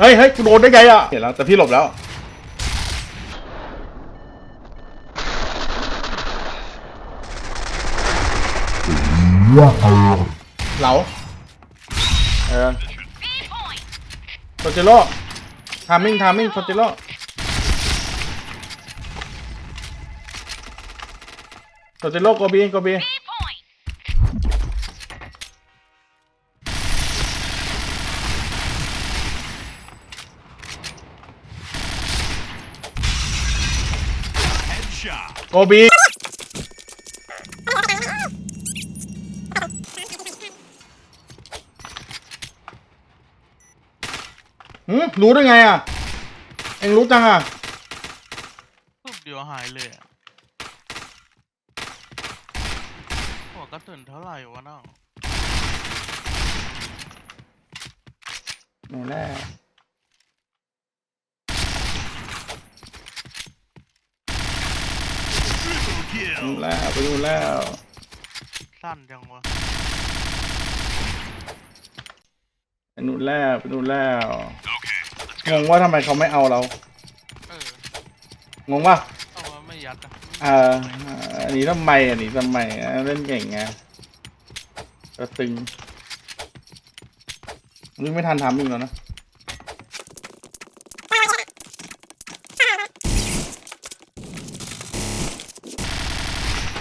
เฮ้ยเฮ้ยกูโดนได้ไงอะเห็นแล้วแต่พี่หลบแล้วเหลาเออโซเจโร่ทามมิ่งทามมิ่งโซเจโร่โซเจโร่โกบีโกบี โกบีหืมรู้ได้ไงอะ เอ็งรู้จังอะปุ๊บเดียวหายเลยอะหัวกระสุนเท่าไหร่วะน้องแน่แน่ นู่นแล้วไปนู่นแล้ว สั้นจังวะไปนู่นแล้วไปนู่นแล้วงงว่าทำไมเขาไม่เอาเรา เอองงว่าเอามาไม่ยัดอะเอ่ออันนี้ทำไมอันนี้ทำไมเล่นเก่งไงก็ตึงนี่ไม่ทันทำอีกแล้วนะ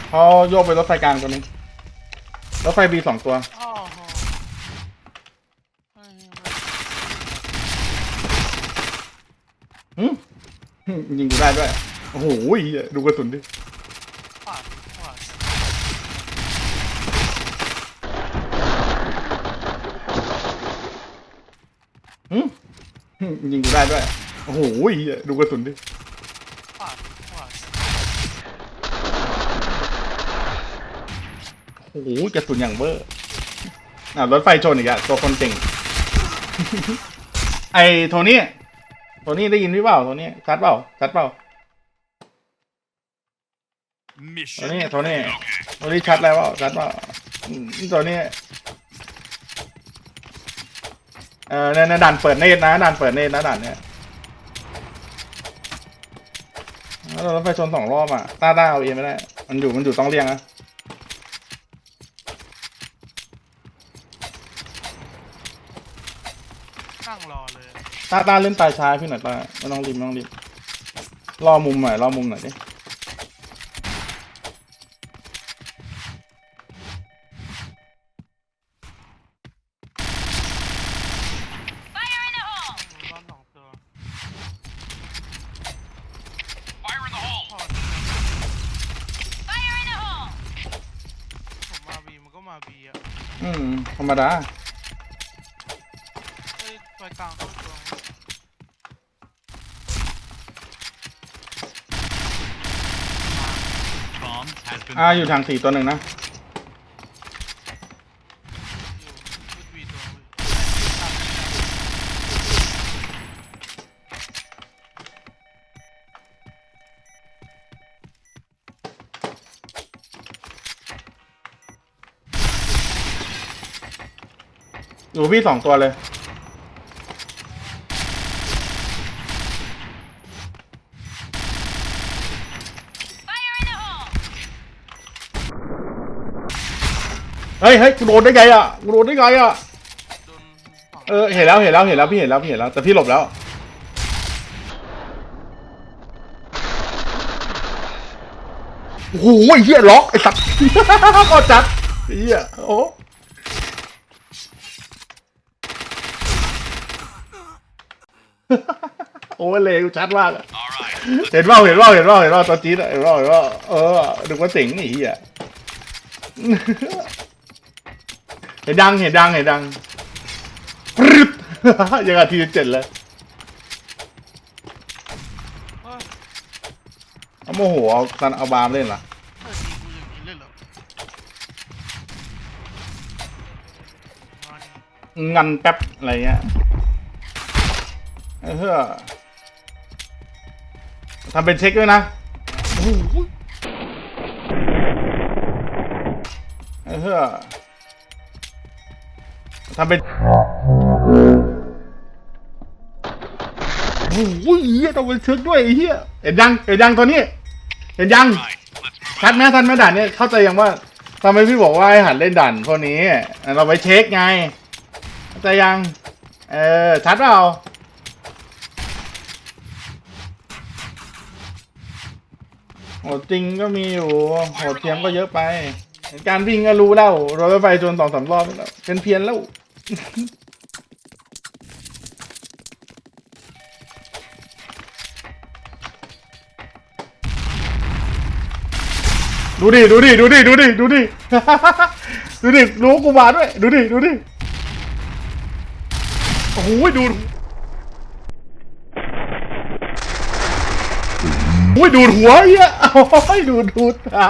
เขาโยกไปรถไฟกลางตัวนี้รถไฟบีสองตัว อ้าวโหเฮ้ยหึยิงกูได้ด้วย โอ้โหดูกระสุนดิ ขวาดขวาดหึยิงกูได้ด้วย โอ้โหดูกระสุนดิ ขวาดขวาด โอ้โหกระสุนอย่างเบอร์อ่ารถไฟชนอีกอะตัวคนเก่ง ไอโทนี่โทนี่ได้ยินพี่เปล่าโทนี่ชัดเปล่าชัดเปล่าโทนี่โทนี่โทนี่ชัดแล้วเปล่าชัดเปล่าอืมโทนี่เออเนี่ยเนี่ยด่านเปิดเนตรนะด่านเปิดเนตรนะด่านเนี้ยแล้วรถไฟชนสองรอบอะต้าต้าเอาเองไม่ได้ มันอยู่มันอยู่ต้องเรียงนะ นั่งรอเลยต้าต้าเล่นตายช้าพี่หน่อยต้าไม่ต้องรีบไม่ต้องรีบรอมุมหน่อยรอมุมหน่อยดิมีบ้านสองตัวพอผมมาบีมันก็มาบีอะอืมธรรมดา อ่าอยู่ทางสี่ตัวหนึ่งนะ อยู่พี่สองตัวเลย เฮ้ยเฮ้ยกูโดนได้ไงอะกูโดนได้ไงอะโดนฝั่งเออเห็นแล้วเห็นแล้วเห็นแล้วพี่เห็นแล้วพี่เห็นแล้วแต่พี่หลบแล้วโอ้โหไอ้เหี้ยล็อกไอ้สัตว์ก็จัดไอ้เหี้ยโอ้โอ้เลยกูชัดมากอะเห็นว่าเห็นว่าเห็นว่าเห็นว่าตัวจี๊ดอะเห็นว่าเห็นว่าเออดูว่าสิงไอ้เหี้ยเห็นดังเห็นดังเห็นดังปรึ๊ดยังกับทีเจ็ดเลยเฮ้ยเอาโมโหเอาตันเอาบาร์มเล่นเหรอเฮ้ยยิงกูอย่างนี้เลยเหรอมันงันแป๊บอะไรเงี้ยเออเฮ้อทำเป็นเช็คด้วยนะโอ้โหเออเฮ้อ ทำเป็นโอ้ยเหี้ยต้องไปเช็คด้วยไอ้เหี้ยเห็นยังเห็นยังตัวนี้ เห็นยังชัดไหมทันไหมด่านเนี่ยเข้าใจยังว่าทำไมพี่บอกว่าให้หัดเล่นด่านพวกนี้เราไปเช็คไงเข้าใจยัง เออชัดเปล่าโหดจริงก็มีอยู่โหดเทียมก็เยอะไป การวิ่งก็รู้แล้วรถไฟจนสองสามรอบแล้วเป็นเพี้ยนแล้ว ดูดิ ดูดิ ดูดิ ดูดิ ดูดิ ดูดิ รู้กูมาด้วย ดูดิ ดูดิ โอ้โหดูโอ้ยดูดหัวเหี้ยโอ้ยดูดดูดอะ